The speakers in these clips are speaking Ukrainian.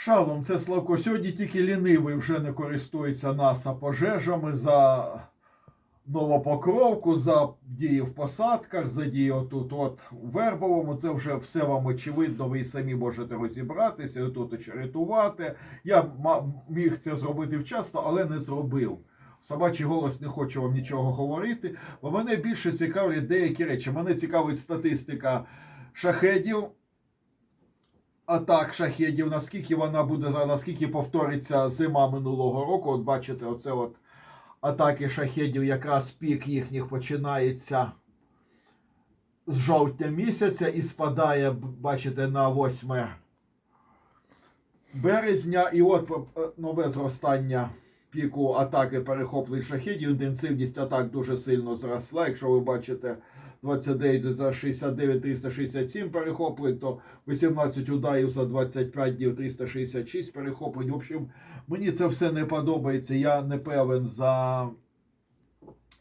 Шалом, це Славко. Сьогодні тільки лінивий вже не користується НАСА пожежами за новопокровку, за дії в посадках, за дії отут от Вербовому. Це вже все вам очевидно, ви самі можете розібратися, отут очеретувати. Я міг це зробити вчасно, але не зробив. Собачий голос не хочу вам нічого говорити, бо мене більше цікавлять деякі речі. Мене цікавить статистика шахедів, атак шахедів, наскільки вона буде зараз, наскільки повториться зима минулого року. От бачите, оце от атаки шахедів, якраз пік їхніх починається з жовтня місяця і спадає, бачите, на 8 березня. І от е, нове зростання піку атаки перехоплень шахедів. Інтенсивність атак дуже сильно зросла. Якщо ви бачите 29 за 69 367 перехоплень, то 18 ударів за 25 днів 366 перехоплень. В общем, мені це все не подобається. Я не певен за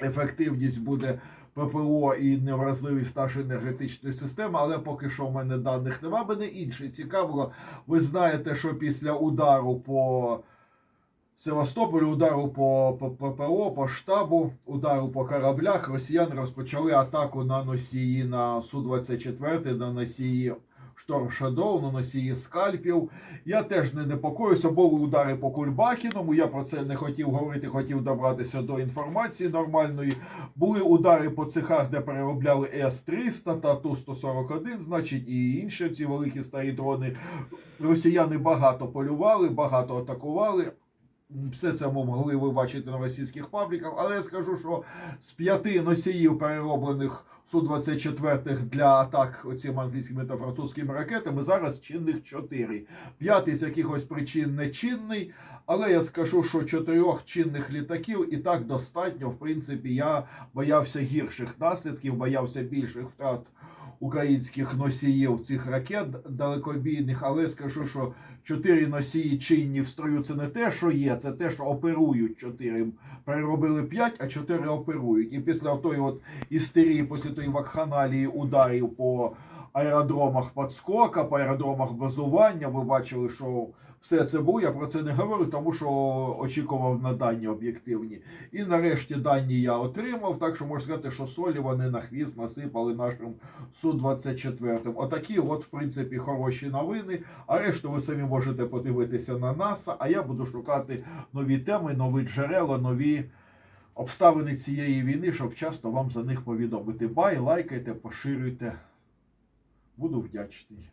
ефективність буде ППО і невразливість нашої енергетичної системи, але поки що в мене даних нема. Мене інше цікавило. Ви знаєте, що після удару по Севастополю, удару по по ППО, по штабу, удару по кораблях, росіяни розпочали атаку на носії на Су-24, на носії Шторм Шадоу, на носії скальпів. Я теж не непокоюся, були удари по Кульбакіному. Я про це не хотів говорити, хотів добратися до інформації нормальної. Були удари по цехах, де переробляли С-300 та Ту-141, значить, і інші ці великі старі дрони. Росіяни багато полювали, багато атакували. Все це ми могли ви бачити на російських пабліках, але я скажу, що з п'яти носіїв перероблених Су-24 для атак цими англійськими та французькими ракетами зараз чинних чотири. П'ятий з якихось причин не чинний, але я скажу, що чотирьох чинних літаків і так достатньо. В принципі, я боявся гірших наслідків, боявся більших втрат українських носіїв цих ракет далекобійних, але скажу, що чотири носії чинні в строю це не те, що є, це те, що оперують чотири. Переробили п'ять, а чотири оперують. І після тої от істерії, після тої вакханалії ударів по аеродромах подскока, по аеродромах базування, ви бачили, що все це було. Я про це не говорю, тому що очікував на дані об'єктивні. І нарешті дані я отримав, так що можна сказати, що солі вони на хвіст насипали нашим Су-24. Отакі, от, в принципі, хороші новини. А решту ви самі можете подивитися на НАСА. А я буду шукати нові теми, нові джерела, нові обставини цієї війни, щоб часто вам за них повідомити. Бай, лайкайте, поширюйте. Буду вдячний.